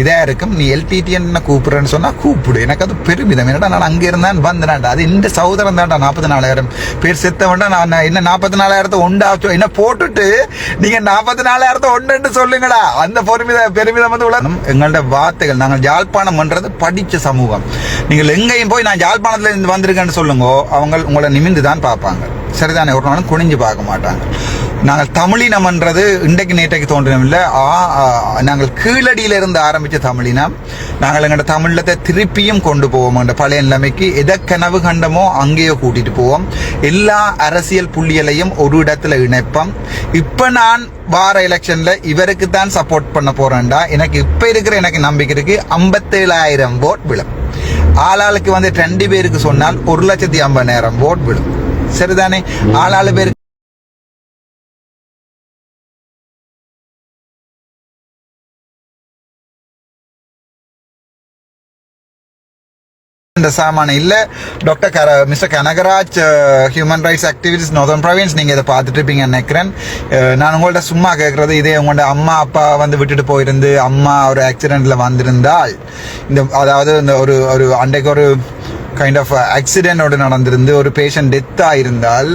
இதாக இருக்கும். நீ எல்டிடி என்ன கூப்பிடுறேன்னு சொன்னால் கூப்பிடு. எனக்கு அது பெருமிதம். என்னடா நான் அங்கே இருந்தான் வந்தேன்டா அது இந்த சகோதரம் தான்டா நாற்பத்தி நாலாயிரம் பேர் செத்த வேண்டாம் நான் என்ன நாற்பத்தி நாலாயிரத்தை உண்டாச்சு என்ன போட்டுட்டு நீங்கள் நாற்பத்தி நாலாயிரத்தை ஒன்றுன்னு சொல்லுங்களா அந்த பெருமித பெருமிதம் வந்து உலகம். எங்களோட வார்த்தைகள் நாங்கள் யாழ்ப்பாணம் பண்ணுறது படித்த சமூகம். நீங்கள் எங்கேயும் போய் நான் ஜாழ்ப்பாணத்தில் இருந்து வந்திருக்கேன்னு சொல்லுங்க அவங்க உங்களை நிமிந்து தான் பார்ப்பாங்க. சரிதானே? ஒரு நாளும் குனிஞ்சு பார்க்க மாட்டாங்க. நாங்கள் தமிழினம்ன்றது இன்றைக்கு நேற்றைக்கு தோன்றினமில்லை ஆ ஆ, நாங்கள் கீழடியிலிருந்து இருந்து ஆரம்பிச்ச தமிழினம். நாங்கள் எங்களோட தமிழத்தை திருப்பியும் கொண்டு போவோம் என்ற பழைய நிலைமைக்கு எதை கனவு கண்டமோ அங்கேயோ கூட்டிட்டு போவோம். எல்லா அரசியல் புள்ளிகளையும் ஒரு இடத்துல இணைப்போம். இப்போ நான் வார எலெக்ஷன்ல இவருக்கு தான் சப்போர்ட் பண்ண போறேன்டா எனக்கு இப்ப இருக்கிற எனக்கு நம்பிக்கை இருக்கு ஐம்பத்தேழாயிரம் ஓட் விழும். ஆளாளுக்கு வந்து ரெண்டு பேருக்கு சொன்னால் ஒரு லட்சத்தி ஐம்பதாயிரம் ஓட் விழும். சரிதானே? ஆளாளு பேருக்கு இந்த சாமான இல்ல. டாக்டர் கர mister Kanagaraj human rights activities northern provinces நீங்க இதை பார்த்துட்டு இருப்பீங்கன்னு நினைக்கிறேன். Uh, நான் உங்கள்ட்ட சும்மா கேட்கறது இதே உங்கள்கிட்ட அம்மா அப்பா வந்து விட்டுட்டு போயிருந்து அம்மா ஒரு ஆக்சிடென்ட்ல வந்திருந்தால் இந்த அதாவது இந்த ஒரு ஒரு அன்றைக்கு ஒரு கைண்ட் ஆஃப் ஆக்சிடென்டோடு நடந்திருந்து ஒரு பேஷண்ட் டெத் ஆயிருந்தால்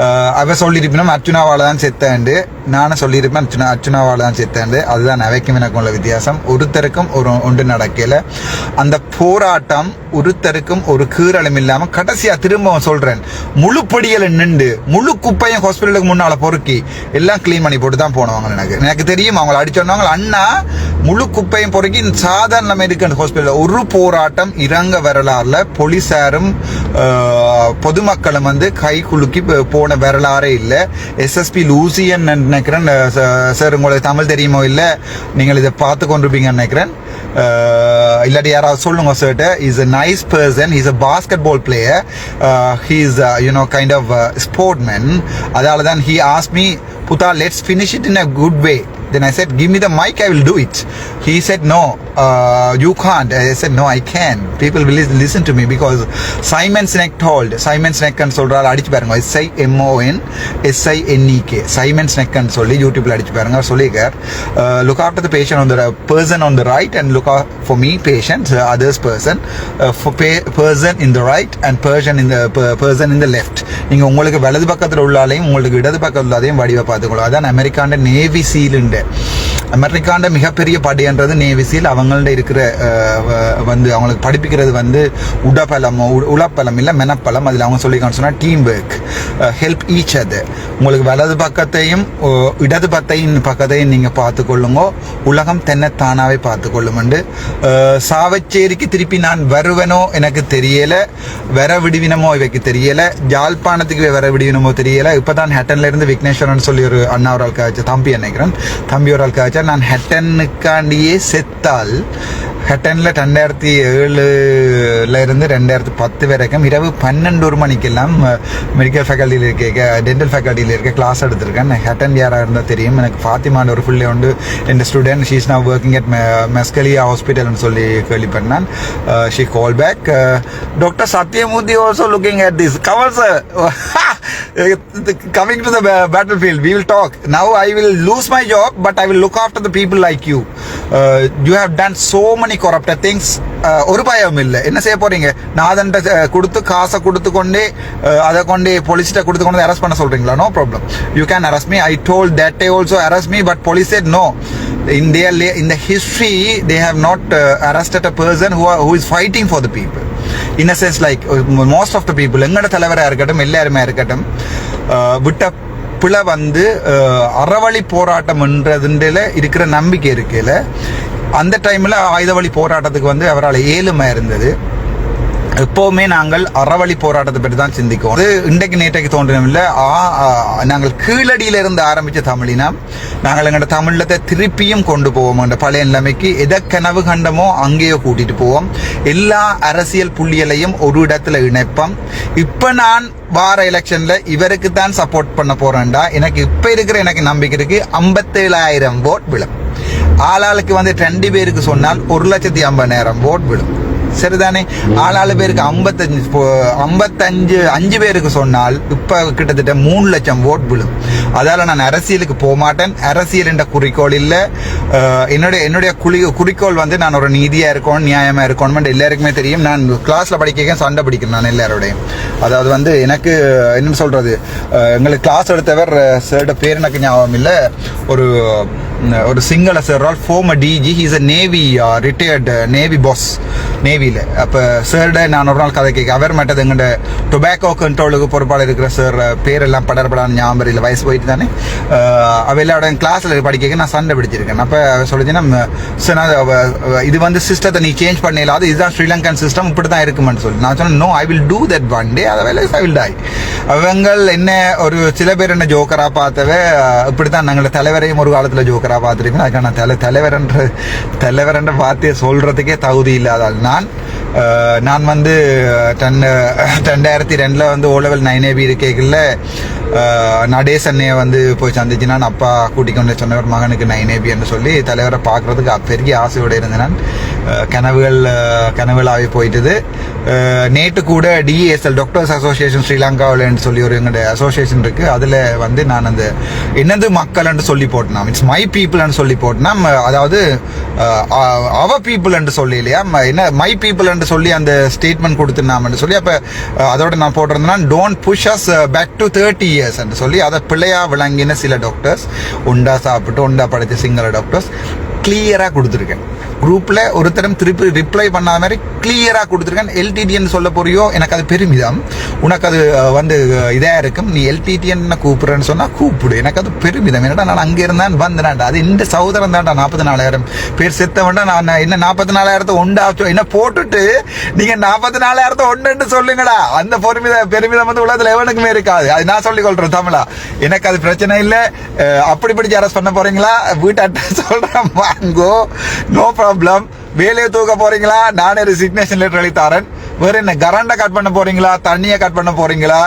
அஹ், அவ சொல்லியிருப்பினும் அர்ச்சுனாவால தான் செத்தேண்டு. நானும் சொல்லியிருப்பேன் அர்ச்சுனா அர்ச்சுனாவால் தான் செத்தாண்டு. அதுதான் நவைக்கும் எனக்கு உள்ள வித்தியாசம். ஒருத்தருக்கும் ஒரு ஒன்று நடக்கல. அந்த போராட்டம் ஒருத்தருக்கும் ஒரு கீரலும் இல்லாமல் கடைசியாக திரும்பவும் சொல்கிறேன் முழு பொடியில் நின்று முழு குப்பையும் ஹாஸ்பிட்டலுக்கு முன்னால் பொறுக்கி எல்லாம் க்ளீன் பண்ணி போட்டு தான் போனவங்க எனக்கு. எனக்கு தெரியும் அவங்கள அடிச்சோன்னவங்க அண்ணா முழு குப்பையும் பொறுக்கி சாதாரண மெடிக்கல் ஹாஸ்பிட்டல் ஒரு போராட்டம் இறங்க வரலாறுல போலீஸாரும் பொதுமக்களும் வந்து கை குலுக்கி போன வரலாறே இல்லை. எஸ்எஸ்பி லூசியன் நினைக்கிறேன். சார் உங்களுக்கு தமிழ் தெரியுமோ இல்லை? நீங்கள் இதை பார்த்து கொண்டிருப்பீங்கன்னு நினைக்கிறேன். இல்லாட்டி யாராவது சொல்லுங்க சார்ட்ட is a nice person is a basketball player he's uh, you know kind of அதால தான் he asked me Buddha let's finish it in a good way then I said give me the mic I will do it. He said no uh, you can't. I said no I can. People will listen to me because Simon Sinek told Simon Sinek ன்னு சொல்றாரு அடிச்சு பாருங்க S I M O N S I N E K Simon ஸ்னெக்னு சொல்லி யூடியூப்ல அடிச்சு பாருங்க சொல்லியிருக்கார் look after the patient on the person on the right and look off for me patients others person person in the right and person in the person in the left நீங்க உங்களுக்கு வலது பக்கத்தில் உள்ளாலையும் உங்களுக்கு இடது பக்கத்தில் உள்ளதையும் வடிவை பார்த்துக்கொள்ளும் அதான் அமெரிக்காண்ட நேவி சீலுண்டு that. அமெரிக்காண்ட மிகப்பெரிய படைன்றது நேவிசியில் சீல் அவங்கள்ட்ட இருக்கிற வ- வந்து அவங்களுக்கு படிப்பிக்கிறது வந்து உடப்பலம் உ- உளப்பலம் இல்லை மெனப்பலம். அதில் அவங்க சொல்லிக்கான்னு சொன்னால் டீம் ஒர்க் ஹெல்ப் ஈச் அது உங்களுக்கு வலது பக்கத்தையும் இடது பத்தையும் பக்கத்தையும் நீங்கள் பார்த்துக்கொள்ளுங்க. உலகம் தென்னத்தானாவே பார்த்துக்கொள்ளுமெண்டு. சாவச்சேரிக்கு திருப்பி நான் வருவனோ எனக்கு தெரியலை. வர விடுவினமோ இவைக்கு தெரியலை. ஜாழ்ப்பாணத்துக்கு வர விடுவினமோ தெரியலை. இப்போ தான் இருந்து விக்னேஸ்வரன் சொல்லி ஒரு அண்ணா ஒரு ஆள் காய்ச்சி தம்பி நினைக்கிறேன் தம்பி ஒரு ஆள் காய்ச்சி நான் ஹெட்டனுக்காண்டியே செத்தால் ஹட்டனில் ரெண்டாயிரத்தி ஏழுல இருந்து ரெண்டாயிரத்தி பத்து வரைக்கும் இரவு பன்னெண்டு ஒரு மணிக்கெல்லாம் மெடிக்கல் ஃபேக்கல்ட்டியில் இருக்க டென்டல் ஃபேக்கல்ட்டியில் இருக்க கிளாஸ் எடுத்திருக்கேன். ஹெட்டன் யாராக இருந்தால் தெரியும். எனக்கு ஃபாத்திமான ஒரு ஃபுல்லே உண்டு. என் ஸ்டூடெண்ட் ஷீஸ் நான் ஒர்க்கிங் அட் மெஸ்கலியா ஹாஸ்பிட்டல்னு சொல்லி கேள்விப்பட்டேன். She call back doctor Sathyamurthy also looking at this cover sir coming to the ba- battlefield we will talk. Now i will lose my job but i will look after the people like you. uh, you have done so many money corrupt things ஒரு பயம் இல்லை என்ன செய்ய போறீங்க நாதன் கொடுத்து காசை கொடுத்து கொண்டே அதை கொண்டே போலீஸ்கிட்ட கொடுத்து கொண்டு அரெஸ்ட் பண்ண சொல்றீங்களா no problem you can arrest me I told that day also arrest me but police said no in their la- in the history they have not uh, arrested a person who, are, who is fighting for the people. In a sense like uh, most of the people எங்கட தலைவராக இருக்கட்டும் எல்லாருமே இருக்கட்டும் விட்ட பிழை வந்து அறவழி போராட்டம்ன்றதுல இருக்கிற நம்பிக்கை இருக்குல்ல அந்த டைமில் ஆயுத வழி போராட்டத்துக்கு வந்து அவரால் ஏழுமை இருந்தது. எப்போவுமே நாங்கள் அறவழி போராட்டத்தை பற்றி தான் சிந்திக்கும் அது இன்றைக்கு நேற்றைக்கு தோன்றவில்லை ஆ நாங்கள் கீழடியிலிருந்து இருந்து ஆரம்பிச்ச தமிழினம் நாங்கள் எங்களோட தமிழத்தை திருப்பியும் கொண்டு போவோம். என்ற பழைய நிலைமைக்கு எதை கனவு கண்டமோ அங்கேயோ கூட்டிட்டு போவோம். எல்லா அரசியல் புள்ளிகளையும் ஒரு இடத்துல இணைப்போம். இப்போ நான் வார எலெக்ஷன்ல இவருக்கு தான் சப்போர்ட் பண்ண போறேன்டா. எனக்கு இப்போ இருக்கிற எனக்கு நம்பிக்கை இருக்கு. ஐம்பத்தேழாயிரம் ஓட் விழும். ஆளாளுக்கு வந்து ரெண்டு பேருக்கு சொன்னால் ஒரு லட்சத்தி ஐம்பதாயிரம் ஓட் விடும். சரிதானே? ஆளாளு பேருக்கு ஐம்பத்தஞ்சு ஐம்பத்தஞ்சு அஞ்சு பேருக்கு சொன்னால் இப்போ கிட்டத்தட்ட மூணு லட்சம் ஓட் விழும். அதால் நான் அரசியலுக்கு போக மாட்டேன். அரசியல் என்ற குறிக்கோள் இல்லை. என்னுடைய என்னுடைய குளி குறிக்கோள் வந்து நான் ஒரு நீதியாக இருக்கணும் நியாயமாக இருக்கணும் எல்லாருக்குமே தெரியும். நான் கிளாஸில் படிக்க சண்டை பிடிக்கிறேன் நான் எல்லாரோடையும். அதாவது வந்து எனக்கு என்னன்னு சொல்கிறது எங்களுக்கு கிளாஸ் எடுத்தவர் சார்ட பேர் எனக்கு ஞாபகம் இல்லை. ஒரு ஒரு Sinhala sir former DG he's a navy retired navy boss நேவியில் அப்போ சார்ட நான் ஒரு நாள் கதை கேட்க அவர் மட்டும் எங்கள்ட டொபாக்கோ கண்ட்ரோலுக்கு பொறுப்பாளர் இருக்கிற சார் பேரெல்லாம் படர்படான ஞாபகம் இல்லை வயசு போயிட்டு தானே அஹ், அவ எல்லாரோட கிளாஸில் படிக்க நான் சண்டை பிடிச்சிருக்கேன் அப்போ சொல்லிச்சுன்னா சார் நான் இது வந்து சிஸ்டத்தை நீ சேஞ்ச் பண்ண இல்லாத இதுதான் ஸ்ரீலங்கன் சிஸ்டம் இப்படி தான் இருக்குமென்னு சொல்லி நான் சொன்னேன் no I will do that one day அதை ஐ வில் டை அவங்கள் என்ன ஒரு சில பேர் என்ன ஜோக்கராக பார்த்தவ இப்படி தான் நாங்கள் தலைவரையும் ஒரு காலத்தில் ஜோக்கர் பார்த்துருக்கேன் அதுக்கான தலை தலைவர்ன்ற தலைவர்ன்ற வார்த்தையை சொல்கிறதுக்கே தகுதி இல்லாதால் நான் நான் வந்து டென் ரெண்டாயிரத்தி ரெண்டில் வந்து ஓ லெவல் நைன் ஏபி இருக்கைகள்ல நடேஷ் அண்ணையை வந்து போய் சந்திச்சு நான் அப்பா கூட்டிக்கொண்டு சொன்னவர் மகனுக்கு நைன் ஏபி என்று சொல்லி தலைவரை பார்க்குறதுக்கு பெரிய ஆசையோடு இருந்தேன் நான் அஹ், கனவுகள் நேற்று கூட டிஎஸ்எல் டாக்டர்ஸ் அசோசியேஷன் ஸ்ரீலங்காவில் சொல்லி ஒரு எங்களுடைய அசோசியேஷன் இருக்கு அதில் வந்து நான் அந்த என்னது மக்கள்னு சொல்லி போட்டேன் இட்ஸ் மை பீப்புள்னு சொல்லி போட்டேன்னா அதாவது அவ பீப்புள் என்று சொல்லி இல்லையா ம- என்ன மை பீப்புள் என்று சொல்லி அந்த ஸ்டேட்மெண்ட் கொடுத்துனாமன்னு சொல்லி அப்போ அதோட நான் போட்டிருந்தேன்னா don't push us back to thirty years என்று சொல்லி அதை பிள்ளையா விளங்கின சில டாக்டர்ஸ் உண்டா சாப்பிட்டு உண்டா படித்த சிங்கள டாக்டர்ஸ் கிளியராக கொடுத்துருக்கேன். குரூப்பில் ஒருத்தரும் திருப்பி ரிப்ளை பண்ணாத மாதிரி கிளியராக கொடுத்துருக்கேன். எல்டிடின்னு சொல்ல போறியோ எனக்கு அது பெருமிதம். உனக்கு அது வந்து இதாக இருக்கும். நீ எல்டிடிஎன்னு கூப்பிட்றேன்னு சொன்னால் கூப்பிடு. எனக்கு அது பெருமிதம். என்னடா நான் அங்கே இருந்தான் வந்தேன்டா அது இந்த சகோதரம் தான்டா நாற்பத்தி நாலாயிரம் பேர் செத்தவன்டா. நான் என்ன நாற்பத்தி நாலாயிரத்தை ஒண்டாச்சோ என்ன போட்டுட்டு நீங்கள் நாற்பத்தி நாலாயிரத்தை ஒன்றுன்னு சொல்லுங்களா அந்த பெருமித பெருமிதம் வந்து உலகத்தில் எவனுக்குமே இருக்காது. அது நான் சொல்லிக்கொள்கிறேன் தமிழா. எனக்கு அது பிரச்சனை இல்லை. அப்படி படிச்சு அரெஸ்ட் பண்ண போறீங்களா? வீட்டு அட்ரஸ் வாங்கோ நோ ப்ராப்ளம் வேலையை தூக்க போறீங்களா? நானே ரிசிக்னேஷன் லெட்டர் எழுதி தரேன். வேற என்ன கரண்டை கட் பண்ண போறீங்களா? தண்ணியை கட் பண்ண போறீங்களா?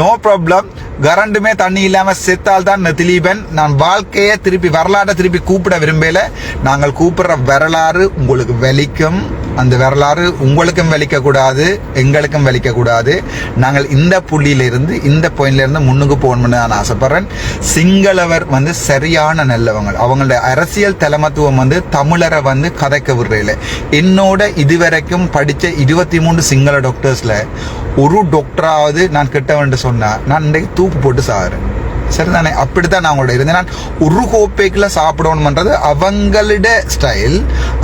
நோ ப்ராப்ளம் கரண்டுமே தண்ணி இல்லாம செத்தால் தான் திலீபன். நான் வாழ்க்கையை திருப்பி வரலாற்றை திருப்பி கூப்பிட விரும்பல. நாங்கள் கூப்பிடுற வரலாறு உங்களுக்கு வலிக்கும் அந்த வரலாறு உங்களுக்கும் வலிக்க கூடாது எங்களுக்கும் வலிக்க கூடாது நாங்கள் இந்த புள்ளியிலிருந்து இந்த பாயிண்ட்லேருந்து முன்னுக்கு போகணும்னு நான் ஆசைப்படுறேன். சிங்களவர் வந்து சரியான நல்லவங்க. அவங்களோட அரசியல் தலைமத்துவம் வந்து தமிழரை வந்து கதைக்க விடுறதில்ல என்னோட இதுவரைக்கும் படித்த இருபத்தி மூணு சிங்கள டாக்டர்ஸில் ஒரு டாக்டராவது நான் கிட்டவன்ட்டு சொன்னேன் நான் இன்றைக்கு தூக்கு போட்டு சாகிறேன். சரிதானே? அப்படித்தான் நான் அவங்களோட இருந்தேன். நான் ஒரு கோப்பைக்குள்ள சாப்பிடணும்ன்றது அவங்களோட ஸ்டைல்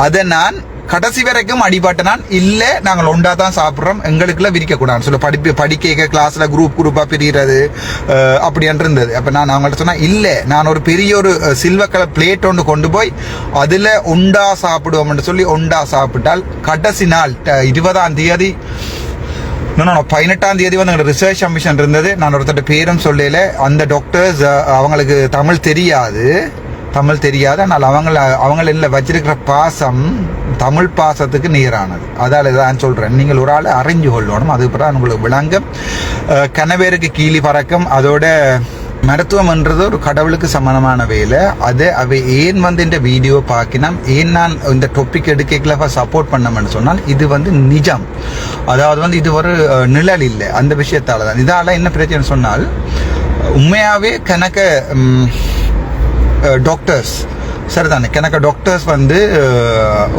அதை நான் கடைசி வரைக்கும் அடிபட்ட நான் இல்ல நாங்கள் ஒண்டா தான் சாப்பிட்றோம் எங்களுக்குள்ள விரிக்க கூடாது சொல்ல படிப்பு படிக்க கிளாஸ்ல குரூப் குரூப்பா பிரிகிறது அஹ், அப்படி இருந்தது. அப்ப நான் அவங்கள்ட்ட சொன்னேன் இல்ல நான் ஒரு பெரிய ஒரு சில்வர் கலர் பிளேட் ஒன்று கொண்டு போய் அதுல உண்டா சாப்பிடுவோம்னு சொல்லி உண்டா சாப்பிட்டால் கடைசி நாள் இருபதாம் தேதி இன்னும் பதினெட்டாம் தேதி வந்து எங்களோட ரிசர்ச் கமிஷன் இருந்தது. நான் ஒருத்தர் பேரும் சொல்லல. அந்த டாக்டர்ஸ் அவங்களுக்கு தமிழ் தெரியாது. தமிழ் தெரியாது. ஆனால் அவங்கள அவங்கள வச்சிருக்கிற பாசம் தமிழ் பாசத்துக்கு நீரானது. அதால தான் சொல்கிறேன் நீங்கள் ஒரு ஆள் அறிஞ்சு கொள்ளணும். அதுக்கப்புறம் உங்களுக்கு விளங்கும். கனவேருக்கு கீழி பறக்கும். அதோட மருத்துவம்ன்றது ஒரு கடவுளுக்கு சமானமான வேலை. அது அவை ஏன் வந்து இந்த வீடியோ பார்க்கினாம்? ஏன் நான் இந்த டாபிக் எடுக்கல சப்போர்ட் பண்ணமென்னு சொன்னால் இது வந்து நிஜம். அதாவது வந்து இது ஒரு நிழல் இல்லை. அந்த விஷயத்தால தான். இதால என்ன பிரச்சனை சொன்னால் உண்மையாகவே கணக்க டாக்டர்ஸ் சரிதானே. கணக்க டாக்டர்ஸ் வந்து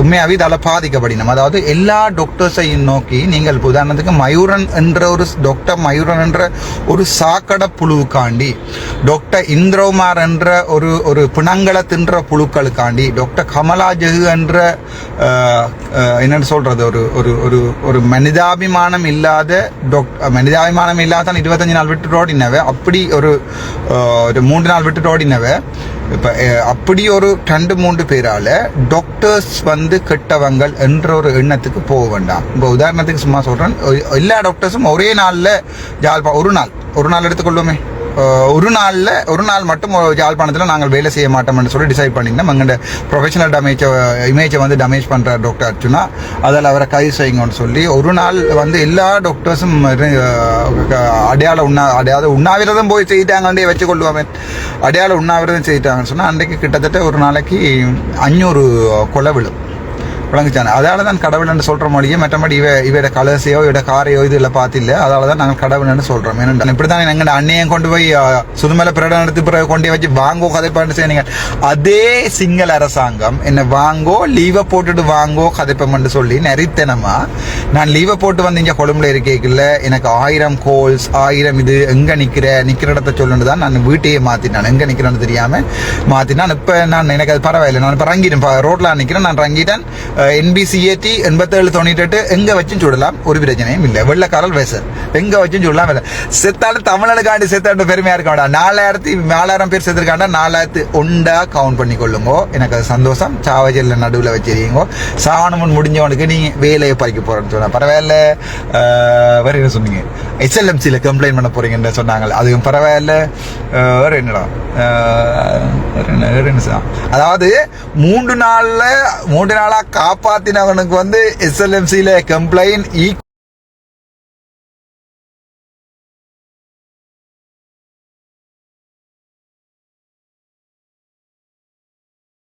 உண்மையாகவே இதால் பாதிக்கப்படினோம். அதாவது எல்லா டாக்டர்ஸையும் நோக்கி நீங்கள் உதாரணத்துக்கு மயூரன் என்ற ஒரு டாக்டர் மயூரன் என்ற ஒரு சாக்கடை புழுவுக்காண்டி டாக்டர் இந்திரகுமார் என்ற ஒரு ஒரு பிணங்களை தின்ற புழுக்களுக்காண்டி டாக்டர் கமலா ஜெகு என்ற என்னென்னு சொல்கிறது ஒரு ஒரு ஒரு ஒரு மனிதாபிமானம் இல்லாத டாக்டர் மனிதாபிமானம் இல்லாத இருபத்தஞ்சு நாள் விட்டு ஓடினவ அப்படி ஒரு ஒரு மூன்று நாள் விட்டு ரோடினவை இப்போ அப்படி ஒரு ரெண்டு மூன்று பேரால டாக்டர்ஸ் வந்து கெட்டவங்கள் என்ற ஒரு எண்ணத்துக்கு போக வேண்டாம். இப்போ உதாரணத்துக்கு சும்மா சொல்கிறேன் எல்லா டாக்டர்ஸும் ஒரே நாளில் ஜாழ்பா ஒரு நாள் ஒரு நாள் எடுத்துக்கொள்வோமே ஒரு நாளில் ஒரு நாள் மட்டும் யாழ்ப்பாணத்தில் நாங்கள் வேலை செய்ய மாட்டோம்னு சொல்லி டிசைட் பண்ணியிருந்தோம் எங்களோட ப்ரொஃபஷனல் டேமேஜை இமேஜை வந்து டேமேஜ் பண்ணுற டாக்டர் அர்ஜுனா. அதில் அவரை கைது செய்யுங்கன்னு சொல்லி ஒரு நாள் வந்து எல்லா டாக்டர்ஸும் அடையாள உண்ணா அடையாள உண்ணாவிரதம் போய் செய்யிட்டாங்கன்னே வச்சு கொள்ளுவாங்க அடையாள உண்ணாவிரதம் செய்யிட்டாங்கன்னு சொன்னால் அன்றைக்கு கிட்டத்தட்ட ஒரு நாளைக்கு அஞ்சூறு கொலை விழும். விளங்குச்சான்? அதால தான் கடவுள்னு சொல்ற மொழியே மற்றபடி இவ இவட கலசையோ இவட காரையோ இது இல்லை பார்த்தில்ல அதால தான் நாங்கள் கடவுள்னு சொல்றோம். ஏன்னா இப்படி எங்க அண்ணையன் கொண்டு போய் அஹ், சுதுமலை பிரடம் எடுத்து பிறகு கொண்டு வச்சு வாங்கோ கதைப்பான்னு செய்யுங்க அதே சிங்கள அரசாங்கம் என்ன வாங்கோ லீவை போட்டுட்டு வாங்கோ கதைப்பம்னு சொல்லி நெறித்தனமா நான் லீவை போட்டு வந்து இங்கே கொழும்புல இருக்கேக்குள்ள எனக்கு ஆயிரம் கோல்ஸ் ஆயிரம் இது எங்க நிக்கிற? நிக்கிற இடத்த சொல்லுன்னு தான் நான் வீட்டையே மாத்தினான் எங்க நிக்கிறேன்னு தெரியாம மாத்தினான் இப்ப நான் எனக்கு அது பரவாயில்லை. நான் இப்ப ரங்கிட்டேன். ரோட்ல நிக்கிறேன். நான் ரங்கிட்டேன். என்பிசிஏடி எண்பத்தேழு தொண்ணூற்றி எட்டு எங்க வச்சும் சுடலாம் ஒரு பிரச்சனையும் இல்லை வெள்ளக்காரல் வேசர் எங்க வச்சும் சுடலாம் இல்லை செத்தாலும் தமிழனுக்காண்டி செத்தாண்டு பெருமையா இருக்க வேண்டாம் நாலாயிரத்தி நாலாயிரம் பேர் செத்துருக்காண்டா நாலாயிரத்து ஒண்டா கவுண்ட் பண்ணி கொள்ளுங்கோ எனக்கு அது சந்தோஷம் சாவஜல்ல நடுவில் வச்சிருக்கீங்கோ சாணமுன் முடிஞ்சவனுக்கு நீங்கள் வேலையை பறிக்க போறேன்னு சொன்னா பரவாயில்ல வேறு வேற என்ன சொன்னீங்க எஸ்எல்எம்சியில் கம்ப்ளைண்ட் பண்ண போறீங்கன்னு சொன்னாங்க அதுவும் பரவாயில்ல வேற என்னடா வேறு வேற என்ன வேற என்ன அதாவது மூன்று நாளில் மூன்று நாளாக காப்பாத்தினவனுக்கு வந்து எஸ்எல்எம்சியில கம்ப்ளைண்ட்